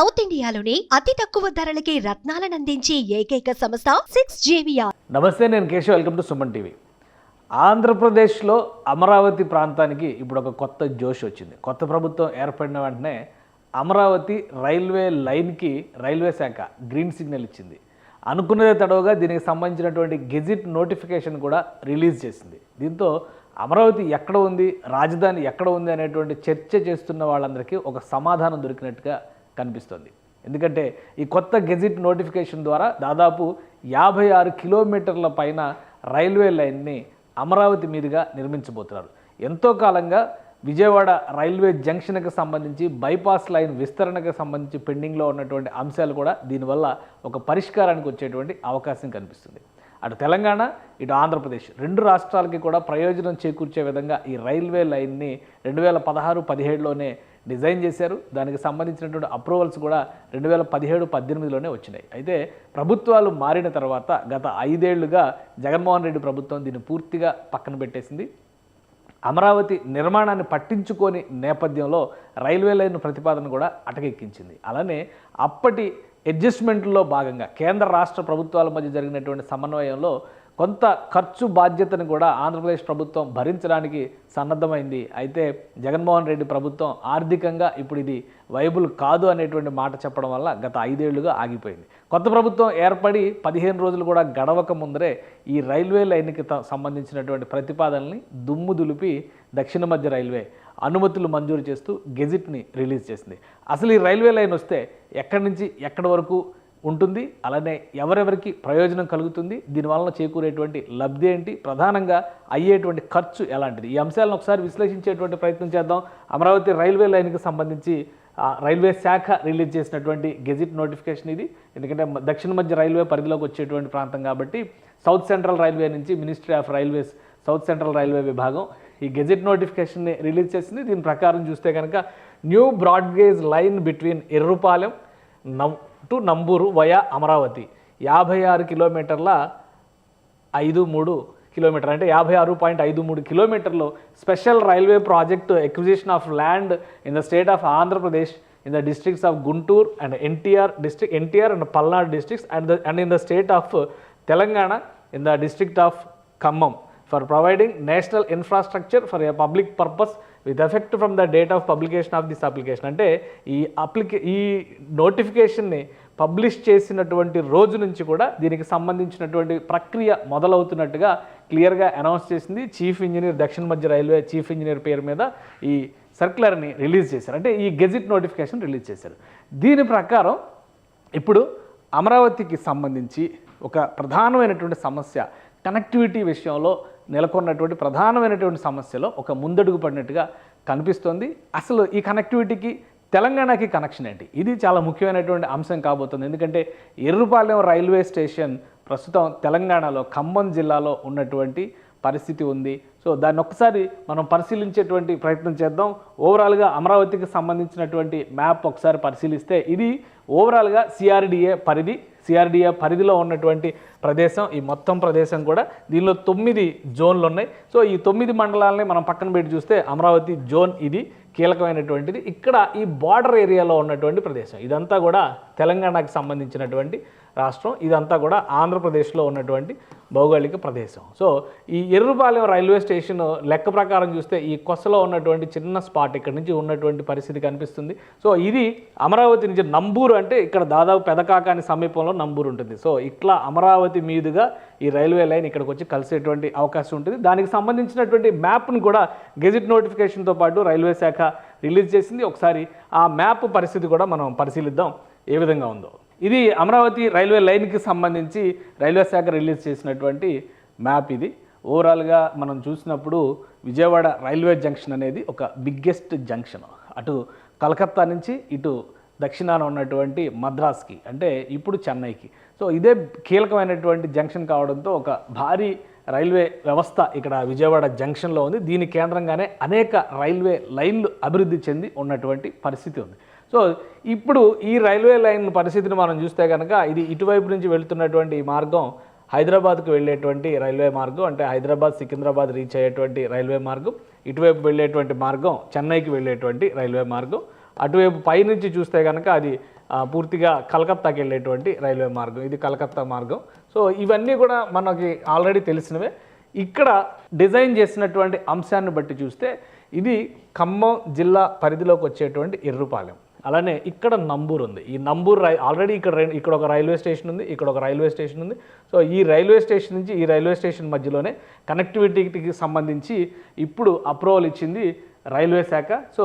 South ఇండియాలోని అతి తక్కువ ధరలకి రత్నాలనందించే ఏకైక సంస్థ సిక్స్ జేవిఆర్. నమస్తే నేను Keshav. Welcome to Suman TV. ఆంధ్రప్రదేశ్లో అమరావతి ప్రాంతానికి ఇప్పుడు ఒక కొత్త జోష్ వచ్చింది. కొత్త ప్రభుత్వం ఏర్పడిన వెంటనే అమరావతి రైల్వే లైన్కి రైల్వే శాఖ గ్రీన్ సిగ్నల్ ఇచ్చింది. అనుకున్నదే తడవుగా దీనికి సంబంధించినటువంటి గెజిట్ నోటిఫికేషన్ కూడా రిలీజ్ చేసింది. దీంతో అమరావతి ఎక్కడ ఉంది రాజధాని ఎక్కడ ఉంది అనేటువంటి చర్చ చేస్తున్న వాళ్ళందరికీ ఒక సమాధానం దొరికినట్టుగా కనిపిస్తుంది. ఎందుకంటే ఈ కొత్త గెజిట్ నోటిఫికేషన్ ద్వారా దాదాపు యాభై ఆరు కిలోమీటర్ల పైన రైల్వే లైన్ని అమరావతి మీదుగా నిర్మించబోతున్నారు. ఎంతో కాలంగా విజయవాడ రైల్వే జంక్షన్కి సంబంధించి బైపాస్ లైన్ విస్తరణకు సంబంధించి పెండింగ్లో ఉన్నటువంటి అంశాలు కూడా దీనివల్ల ఒక పరిష్కారానికి వచ్చేటువంటి అవకాశం కనిపిస్తుంది. అటు తెలంగాణ ఇటు ఆంధ్రప్రదేశ్ రెండు రాష్ట్రాలకి కూడా ప్రయోజనం చేకూర్చే విధంగా ఈ రైల్వే లైన్ని రెండు వేల పదహారు పదిహేడులోనే డిజైన్ చేశారు. దానికి సంబంధించినటువంటి అప్రూవల్స్ కూడా రెండు వేల పదిహేడు పద్దెనిమిదిలోనే వచ్చినాయి. అయితే ప్రభుత్వాలు మారిన తర్వాత గత ఐదేళ్ళుగా జగన్మోహన్ రెడ్డి ప్రభుత్వం దీన్ని పూర్తిగా పక్కన పెట్టేసింది. అమరావతి నిర్మాణాన్ని పట్టించుకోని నేపథ్యంలో రైల్వే లైన్ ప్రతిపాదన కూడా అటకెక్కించింది. అలానే అప్పటి అడ్జస్ట్మెంట్లో భాగంగా కేంద్ర రాష్ట్ర ప్రభుత్వాల మధ్య జరిగినటువంటి సమన్వయంలో కొంత ఖర్చు బాధ్యతను కూడా ఆంధ్రప్రదేశ్ ప్రభుత్వం భరించడానికి సన్నద్ధమైంది. అయితే జగన్మోహన్ రెడ్డి ప్రభుత్వం ఆర్థికంగా ఇప్పుడు ఇది వైబుల్ కాదు అనేటువంటి మాట చెప్పడం వల్ల గత ఐదేళ్ళుగా ఆగిపోయింది. కొత్త ప్రభుత్వం ఏర్పడి పదిహేను రోజులు కూడా గడవక ముందరే ఈ రైల్వే లైన్కి త- సంబంధించినటువంటి ప్రతిపాదనల్ని దుమ్ము దులిపి దక్షిణ మధ్య రైల్వే అనుమతులు మంజూరు చేస్తూ గెజిట్ని రిలీజ్ చేసింది. అసలు ఈ రైల్వే లైన్ వస్తే ఎక్కడి నుంచి ఎక్కడి వరకు ఉంటుంది. అలానే ఎవరెవరికి ప్రయోజనం కలుగుతుంది దీనివలన చేకూరేటువంటి లబ్ధి ఏంటి ప్రధానంగా అయ్యేటువంటి ఖర్చు ఎలాంటిది? ఈ అంశాలను ఒకసారి విశ్లేషించేటువంటి ప్రయత్నం చేద్దాం. అమరావతి రైల్వే లైన్కి సంబంధించి ఆ, రైల్వే శాఖ రిలీజ్ చేసినటువంటి గెజిట్ నోటిఫికేషన్ ఇది. ఎందుకంటే దక్షిణ మధ్య రైల్వే పరిధిలోకి వచ్చేటువంటి ప్రాంతం కాబట్టి సౌత్ సెంట్రల్ రైల్వే నుంచి ministry of railways south central railway విభాగం ఈ గెజిట్ నోటిఫికేషన్ని రిలీజ్ చేసింది. దీని ప్రకారం చూస్తే కనుక new broad gauge line between Errupalem now to Namburu via Amaravati. యాభై ఆరు కిలోమీటర్ల ఐదు మూడు కిలోమీటర్. అంటే యాభై ఆరు పాయింట్ ఐదు మూడు కిలోమీటర్లు special railway project acquisition of land in the state of Andhra Pradesh in the districts of Guntur and NTR district NTR and Palnadu districts and the and in the state of Telangana in the district of Khammam. For providing national infrastructure for a public purpose with effect from the date of publication of this application అంటే ఈ అప్లికే ఈ నోటిఫికేషన్ని publish చేసినటువంటి రోజు నుంచి కూడా దీనికి సంబంధించినటువంటి ప్రక్రియ మొదలవుతున్నట్టుగా క్లియర్గా అనౌన్స్ చేసింది చీఫ్ ఇంజనీర్ దక్షిణ మధ్య రైల్వే చీఫ్ ఇంజనీర్ పేరు మీద ఈ సర్క్యులర్ని రిలీజ్ చేశారు. అంటే ఈ గెజిట్ నోటిఫికేషన్ రిలీజ్ చేశారు. దీని ప్రకారం ఇప్పుడు అమరావతికి సంబంధించి ఒక ప్రధానమైనటువంటి సమస్య కనెక్టివిటీ విషయంలో నెలకొన్నటువంటి ప్రధానమైనటువంటి సమస్యలో ఒక ముందడుగు పడినట్టుగా కనిపిస్తోంది. అసలు ఈ కనెక్టివిటీకి తెలంగాణకి కనెక్షన్ ఏంటి? ఇది చాలా ముఖ్యమైనటువంటి అంశం కాబోతుంది. ఎందుకంటే ఎర్రుపాలెం రైల్వే స్టేషన్ ప్రస్తుతం తెలంగాణలో ఖమ్మం జిల్లాలో ఉన్నటువంటి పరిస్థితి ఉంది. సో దాన్ని ఒకసారి మనం పరిశీలించేటువంటి ప్రయత్నం చేద్దాం. ఓవరాల్గా అమరావతికి సంబంధించినటువంటి మ్యాప్ ఒకసారి పరిశీలిస్తే ఇది ఓవరాల్గా సిఆర్డిఏ పరిధి సిఆర్డిఏ పరిధిలో ఉన్నటువంటి ప్రదేశం ఈ మొత్తం ప్రదేశం కూడా దీనిలో తొమ్మిది జోన్లు ఉన్నాయి. సో ఈ తొమ్మిది మండలాలని మనం పక్కన పెట్టి చూస్తే అమరావతి జోన్ ఇది కీలకమైనటువంటిది. ఇక్కడ ఈ బార్డర్ ఏరియాలో ఉన్నటువంటి ప్రదేశం. ఇదంతా కూడా తెలంగాణకు సంబంధించినటువంటి రాష్ట్రం ఇదంతా కూడా ఆంధ్రప్రదేశ్లో ఉన్నటువంటి భౌగోళిక ప్రదేశం. సో ఈ ఎర్రుపాలెం రైల్వే స్టేషన్ లెక్క ప్రకారం చూస్తే ఈ కొసలో ఉన్నటువంటి చిన్న స్పాట్ ఇక్కడ నుంచి ఉన్నటువంటి పరిస్థితి కనిపిస్తుంది. సో ఇది అమరావతి నుంచి నంబూరు అంటే ఇక్కడ దాదాపు పెదకాకాని సమీపంలో నంబూరు ఉంటుంది. సో ఇట్లా అమరావతి మీదుగా ఈ రైల్వే లైన్ ఇక్కడికి వచ్చి కలిసేటువంటి అవకాశం ఉంటుంది. దానికి సంబంధించినటువంటి మ్యాప్ను కూడా గెజిట్ నోటిఫికేషన్తో పాటు రైల్వే శాఖ రిలీజ్ చేసింది. ఒకసారి ఆ మ్యాప్ పరిస్థితి కూడా మనం పరిశీలిద్దాం. ఏ విధంగా ఉందో. ఇది అమరావతి రైల్వే లైన్కి సంబంధించి రైల్వే శాఖ రిలీజ్ చేసినటువంటి మ్యాప్ ఇది. ఓవరాల్గా మనం చూసినప్పుడు విజయవాడ రైల్వే జంక్షన్ అనేది ఒక బిగ్గెస్ట్ జంక్షన్. అటు కలకత్తా నుంచి ఇటు దక్షిణాన ఉన్నటువంటి మద్రాస్కి అంటే ఇప్పుడు చెన్నైకి. సో ఇదే కీలకమైనటువంటి జంక్షన్ కావడంతో ఒక భారీ రైల్వే వ్యవస్థ ఇక్కడ విజయవాడ జంక్షన్లో ఉంది. దీని కేంద్రంగానే అనేక రైల్వే లైన్లు అభివృద్ధి చెంది ఉన్నటువంటి పరిస్థితి ఉంది. సో ఇప్పుడు ఈ రైల్వే లైన్ పరిస్థితిని మనం చూస్తే కనుక ఇది ఇటువైపు నుంచి వెళుతున్నటువంటి ఈ మార్గం హైదరాబాద్కు వెళ్ళేటువంటి రైల్వే మార్గం అంటే హైదరాబాద్ సికింద్రాబాద్ రీచ్ అయ్యేటువంటి రైల్వే మార్గం ఇటువైపు వెళ్ళేటువంటి మార్గం చెన్నైకి వెళ్ళేటువంటి రైల్వే మార్గం. అటువైపు పైనుంచి చూస్తే కనుక అది పూర్తిగా కలకత్తాకి వెళ్ళేటువంటి రైల్వే మార్గం. ఇది కలకత్తా మార్గం. సో ఇవన్నీ కూడా మనకి ఆల్రెడీ తెలిసినవే. ఇక్కడ డిజైన్ చేసినటువంటి అంశాన్ని బట్టి చూస్తే ఇది ఖమ్మం జిల్లా పరిధిలోకి వచ్చేటువంటి ఎర్రుపాలెం. అలానే ఇక్కడ నంబూరు ఉంది. ఈ నంబూర్ రై ఆల్రెడీ ఇక్కడ ఇక్కడ ఒక రైల్వే స్టేషన్ ఉంది ఇక్కడ ఒక రైల్వే స్టేషన్ ఉంది. సో ఈ రైల్వే స్టేషన్ నుంచి ఈ రైల్వే స్టేషన్ మధ్యలోనే కనెక్టివిటీకి సంబంధించి ఇప్పుడు అప్రూవల్ ఇచ్చింది రైల్వే శాఖ. సో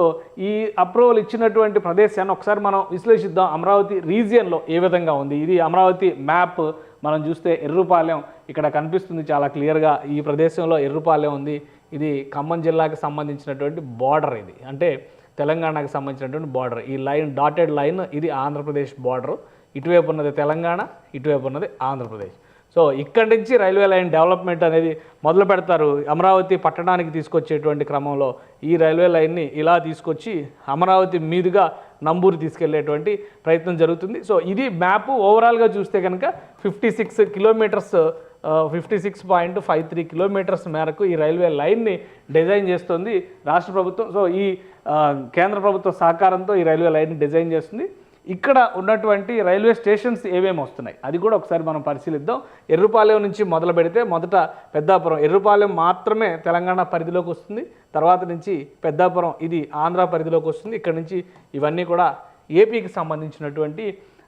ఈ అప్రూవల్ ఇచ్చినటువంటి ప్రదేశాన్ని ఒకసారి మనం విశ్లేషిద్దాం. అమరావతి రీజియన్లో ఏ విధంగా ఉంది? ఇది అమరావతి మ్యాప్ మనం చూస్తే ఎర్రుపాలెం ఇక్కడ కనిపిస్తుంది చాలా క్లియర్గా. ఈ ప్రదేశంలో ఎర్రుపాలెం ఉంది. ఇది ఖమ్మం జిల్లాకి సంబంధించినటువంటి బార్డర్ ఇది. అంటే తెలంగాణకు సంబంధించినటువంటి బార్డర్ ఈ లైన్ డాటెడ్ లైన్ ఇది ఆంధ్రప్రదేశ్ బార్డర్ ఇటువైపు ఉన్నది తెలంగాణ ఇటువైపు ఉన్నది ఆంధ్రప్రదేశ్. సో ఇక్కడి నుంచి రైల్వే లైన్ డెవలప్మెంట్ అనేది మొదలు పెడతారు. అమరావతి పట్టణానికి తీసుకొచ్చేటువంటి క్రమంలో ఈ రైల్వే లైన్ని ఇలా తీసుకొచ్చి అమరావతి మీదుగా నంబూరు తీసుకెళ్ళేటువంటి ప్రయత్నం జరుగుతుంది. సో ఇది మ్యాప్ ఓవరాల్గా చూస్తే కనుక fifty six kilometres fifty six point five three kilometres మేరకు ఈ రైల్వే లైన్ని డిజైన్ చేస్తుంది రాష్ట్ర ప్రభుత్వం. సో ఈ కేంద్ర ప్రభుత్వ సహకారంతో ఈ రైల్వే లైన్ని డిజైన్ చేస్తుంది. ఇక్కడ ఉన్నటువంటి రైల్వే స్టేషన్స్ ఏమేమి వస్తున్నాయి అది కూడా ఒకసారి మనం పరిశీలిద్దాం. ఎర్రుపాలెం నుంచి మొదలు పెడితే మొదట పెద్దాపురం. ఎర్రుపాలెం మాత్రమే తెలంగాణ పరిధిలోకి వస్తుంది తర్వాత నుంచి పెద్దాపురం ఇది ఆంధ్ర పరిధిలోకి వస్తుంది. ఇక్కడ నుంచి ఇవన్నీ కూడా ఏపీకి సంబంధించినటువంటి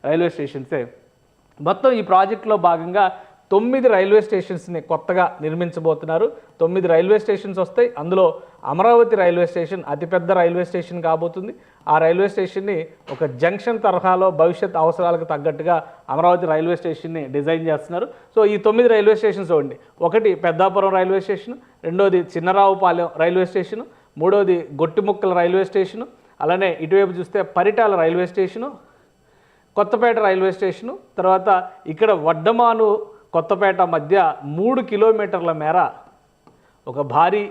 రైల్వే స్టేషన్సే. మొత్తం ఈ ప్రాజెక్టులో భాగంగా తొమ్మిది రైల్వే స్టేషన్స్ని కొత్తగా నిర్మించబోతున్నారు. తొమ్మిది రైల్వే స్టేషన్స్ వస్తాయి. అందులో అమరావతి రైల్వే స్టేషన్ అతిపెద్ద రైల్వే స్టేషన్ కాబోతుంది. ఆ రైల్వే స్టేషన్ని ఒక జంక్షన్ తరహాలో భవిష్యత్ అవసరాలకు తగ్గట్టుగా అమరావతి రైల్వే స్టేషన్ని డిజైన్ చేస్తున్నారు. సో ఈ తొమ్మిది రైల్వే స్టేషన్స్ చూడండి. ఒకటి పెద్దాపురం రైల్వే స్టేషన్ రెండోది చిన్నరావుపాలెం రైల్వే స్టేషన్ మూడోది గొట్టిముక్కల రైల్వే స్టేషను అలానే ఇటువైపు చూస్తే Paritala railway station Kothapeta railway station తర్వాత ఇక్కడ వడ్డమాను కొత్తపేట మధ్య మూడు కిలోమీటర్ల మేర ఒక భారీ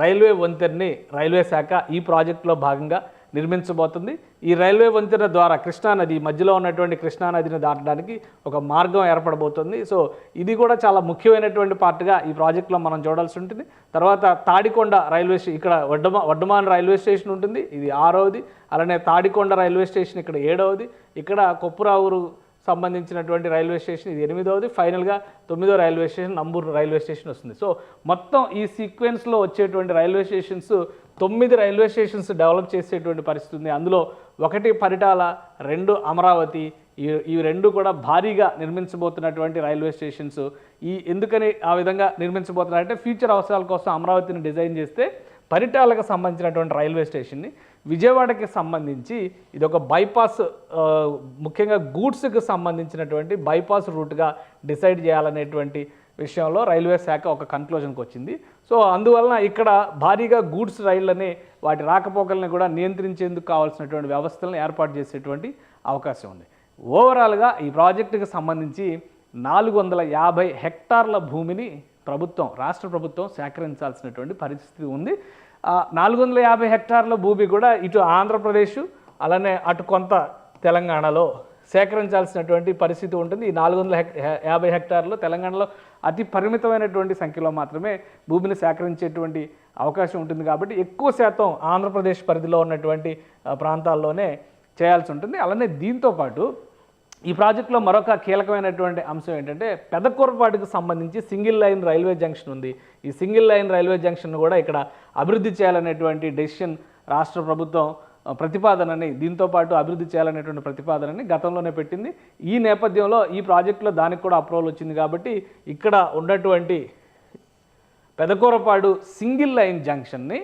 రైల్వే వంతెనని రైల్వే శాఖ ఈ ప్రాజెక్టులో భాగంగా నిర్మించబోతుంది. ఈ రైల్వే వంతెన ద్వారా కృష్ణానది మధ్యలో ఉన్నటువంటి కృష్ణానదిని దాటడానికి ఒక మార్గం ఏర్పడబోతుంది. సో ఇది కూడా చాలా ముఖ్యమైనటువంటి పార్ట్గా ఈ ప్రాజెక్టులో మనం చూడాల్సి ఉంటుంది. తర్వాత తాడికొండ రైల్వే స్టే ఇక్కడ వడ్డమా వడ్డమాన్ రైల్వే స్టేషన్ ఉంటుంది. ఇది ఆరవది. అలానే తాడికొండ రైల్వే స్టేషన్ ఇక్కడ ఏడవది. ఇక్కడ కొప్పురావురు సంబంధించినటువంటి రైల్వే స్టేషన్ ఇది ఎనిమిదవది. ఫైనల్గా తొమ్మిదో railway station Namburu railway station వస్తుంది. సో మొత్తం ఈ సీక్వెన్స్లో వచ్చేటువంటి రైల్వే స్టేషన్స్ తొమ్మిది రైల్వే స్టేషన్స్ డెవలప్ చేసేటువంటి పరిస్థితి ఉంది. అందులో ఒకటి పరిటాల రెండు అమరావతి ఈ ఈ రెండు కూడా భారీగా నిర్మించబోతున్నటువంటి రైల్వే స్టేషన్స్. ఈ ఎందుకని ఆ విధంగా నిర్మించబోతున్నారంటే ఫ్యూచర్ అవసరాల కోసం అమరావతిని డిజైన్ చేస్తే పరిటాలకు సంబంధించినటువంటి రైల్వే స్టేషన్ని విజయవాడకి సంబంధించి ఇది ఒక బైపాస్ ముఖ్యంగా గూడ్స్కి సంబంధించినటువంటి బైపాస్ రూట్గా డిసైడ్ చేయాలనేటువంటి విషయంలో రైల్వే శాఖ ఒక కన్క్లూజన్కి వచ్చింది సో అందువలన ఇక్కడ భారీగా గూడ్స్ రైళ్ళని వాటి రాకపోకల్ని కూడా నియంత్రించేందుకు కావాల్సినటువంటి వ్యవస్థలను ఏర్పాటు చేసేటువంటి అవకాశం ఉంది. ఓవరాల్గా ఈ ప్రాజెక్టుకి సంబంధించి నాలుగు వందల యాభై హెక్టార్ల భూమిని ప్రభుత్వం రాష్ట్ర ప్రభుత్వం సేకరించాల్సినటువంటి పరిస్థితి ఉంది. నాలుగు వందల యాభై హెక్టార్ల భూమి కూడా ఇటు ఆంధ్రప్రదేశ్ అలానే అటు కొంత తెలంగాణలో సేకరించాల్సినటువంటి పరిస్థితి ఉంటుంది. ఈ నాలుగు వందల హెక్ యాభై హెక్టార్లు తెలంగాణలో అతి పరిమితమైనటువంటి సంఖ్యలో మాత్రమే భూమిని సేకరించేటువంటి అవకాశం ఉంటుంది కాబట్టి ఎక్కువ శాతం ఆంధ్రప్రదేశ్ పరిధిలో ఉన్నటువంటి ప్రాంతాల్లోనే చేయాల్సి ఉంటుంది. అలానే దీంతో పాటు ఈ ప్రాజెక్టులో మరొక కీలకమైనటువంటి అంశం ఏంటంటే పెదకూరపాటికి సంబంధించి సింగిల్ లైన్ రైల్వే జంక్షన్ ఉంది. ఈ సింగిల్ లైన్ రైల్వే జంక్షన్ కూడా ఇక్కడ అభివృద్ధి చేయాలనేటువంటి డెసిషన్ రాష్ట్ర ప్రభుత్వం ప్రతిపాదనని దీంతో పాటు అభివృద్ధి చేయాలనేటువంటి ప్రతిపాదనని గతంలోనే పెట్టింది. ఈ నేపథ్యంలో ఈ ప్రాజెక్టులో దానికి కూడా అప్రూవల్ వచ్చింది కాబట్టి ఇక్కడ ఉన్నటువంటి పెదకూరపాడు సింగిల్ లైన్ జంక్షన్ని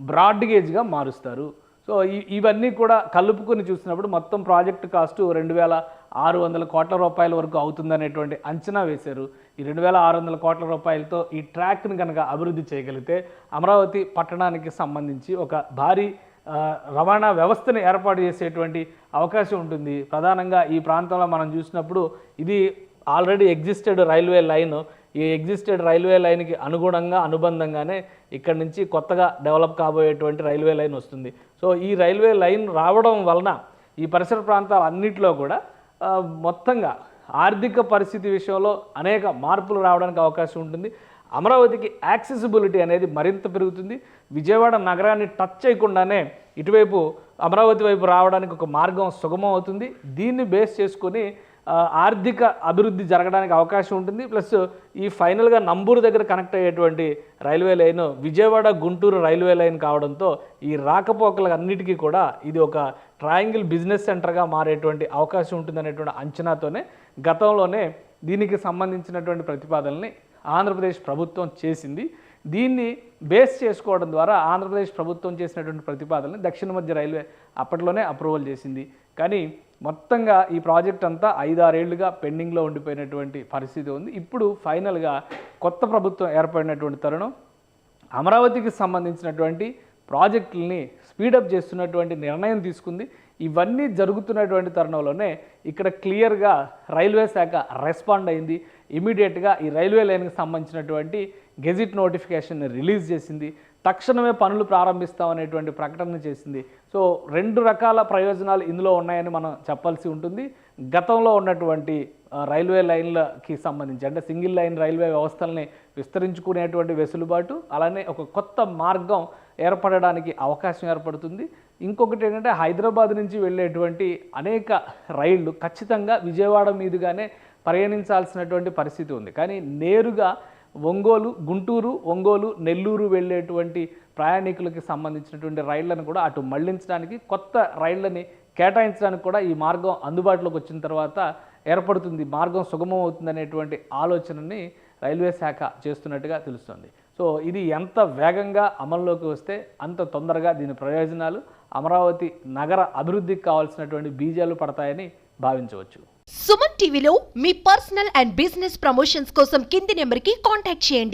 బ్రాడ్ గేజ్గా మారుస్తారు. సో ఈ- ఇవన్నీ కూడా కలుపుకొని చూసినప్పుడు మొత్తం ప్రాజెక్ట్ కాస్ట్ రెండు వేల ఆరు వందల కోట్ల రూపాయల వరకు అవుతుందనేటువంటి అంచనా వేశారు. ఈ రెండు వేల ఆరు వందల కోట్ల రూపాయలతో ఈ ట్రాక్ని కనుక అభివృద్ధి చేయగలిగితే అమరావతి పట్టణానికి సంబంధించి ఒక భారీ రవాణా వ్యవస్థను ఏర్పాటు చేసేటువంటి అవకాశం ఉంటుంది. ప్రధానంగా ఈ ప్రాంతంలో మనం చూసినప్పుడు ఇది ఆల్రెడీ ఎగ్జిస్టెడ్ రైల్వే లైన్. ఈ ఎగ్జిస్టెడ్ రైల్వే లైన్కి అనుగుణంగా అనుబంధంగానే ఇక్కడ నుంచి కొత్తగా డెవలప్ కాబోయేటువంటి రైల్వే లైన్ వస్తుంది. సో ఈ రైల్వే లైన్ రావడం వలన ఈ పరిసర ప్రాంతాలు అన్నింటిలో కూడా మొత్తంగా ఆర్థిక పరిస్థితి విషయంలో అనేక మార్పులు రావడానికి అవకాశం ఉంటుంది. అమరావతికి యాక్సెసిబిలిటీ అనేది మరింత పెరుగుతుంది. విజయవాడ నగరాన్ని టచ్ చేయకుండానే ఇటువైపు అమరావతి వైపు రావడానికి ఒక మార్గం సుగమం అవుతుంది. దీన్ని బేస్ చేసుకొని ఆర్థిక అభివృద్ధి జరగడానికి అవకాశం ఉంటుంది. ప్లస్ ఈ ఫైనల్గా నంబూరు దగ్గర కనెక్ట్ అయ్యేటువంటి railway line Vijayawada Guntur railway line కావడంతో ఈ రాకపోకలు అన్నిటికీ కూడా ఇది ఒక ట్రయాంగిల్ బిజినెస్ సెంటర్గా మారేటువంటి అవకాశం ఉంటుందనేటువంటి అంచనాతోనే గతంలోనే దీనికి సంబంధించినటువంటి ప్రతిపాదనని ఆంధ్రప్రదేశ్ ప్రభుత్వం చేసింది. దీన్ని బేస్ చేసుకోవడం ద్వారా ఆంధ్రప్రదేశ్ ప్రభుత్వం చేసినటువంటి ప్రతిపాదనని దక్షిణ మధ్య రైల్వే అప్పట్లోనే అప్రూవల్ చేసింది. కానీ మొత్తంగా ఈ ప్రాజెక్ట్ అంతా ఐదారేళ్ళుగా పెండింగ్లో ఉండిపోయినటువంటి పరిస్థితి ఉంది. ఇప్పుడు ఫైనల్గా కొత్త ప్రభుత్వం ఏర్పడినటువంటి తరుణం అమరావతికి సంబంధించినటువంటి ప్రాజెక్టుల్ని స్పీడప్ చేస్తున్నటువంటి నిర్ణయం తీసుకుంది. ఇవన్నీ జరుగుతున్నటువంటి తరుణంలోనే ఇక్కడ క్లియర్గా రైల్వే శాఖ రెస్పాండ్ అయింది. ఇమీడియట్గా ఈ రైల్వే లైన్కి సంబంధించినటువంటి గెజిట్ నోటిఫికేషన్ రిలీజ్ చేసింది. తక్షణమే పనులు ప్రారంభిస్తామనేటువంటి ప్రకటన చేసింది. సో రెండు రకాల ప్రయోజనాలు ఇందులో ఉన్నాయని మనం చెప్పాల్సి ఉంటుంది. గతంలో ఉన్నటువంటి రైల్వే లైన్లకి సంబంధించి అంటే సింగిల్ లైన్ రైల్వే వ్యవస్థల్ని విస్తరించుకునేటువంటి వెసులుబాటు అలానే ఒక కొత్త మార్గం ఏర్పడడానికి అవకాశం ఏర్పడుతుంది. ఇంకొకటి ఏంటంటే హైదరాబాద్ నుంచి వెళ్ళేటువంటి అనేక రైళ్ళు ఖచ్చితంగా విజయవాడ మీదుగానే ప్రయాణించాల్సినటువంటి పరిస్థితి ఉంది. కానీ నేరుగా ఒంగోలు గుంటూరు ఒంగోలు నెల్లూరు వెళ్ళేటువంటి ప్రయాణికులకి సంబంధించినటువంటి రైళ్ళను కూడా అటు మళ్ళించడానికి కొత్త రైళ్ళని కేటాయించడానికి కూడా ఈ మార్గం అందుబాటులోకి వచ్చిన తర్వాత ఏర్పడుతుంది మార్గం సుగమం అవుతుంది అనేటువంటి ఆలోచనని రైల్వే శాఖ చేస్తున్నట్టుగా తెలుస్తుంది. సో ఇది ఎంత వేగంగా అమల్లోకి వస్తే అంత తొందరగా దీని ప్రయోజనాలు అమరావతి నగర అభివృద్ధికి కావాల్సినటువంటి బీజాలు పడతాయని భావించవచ్చు. సుమన్ టీవీలో మీ పర్సనల్ అండ్ బిజినెస్ ప్రమోషన్స్ కోసం కింది నెంబర్కి కాంటాక్ట్ చేయండి.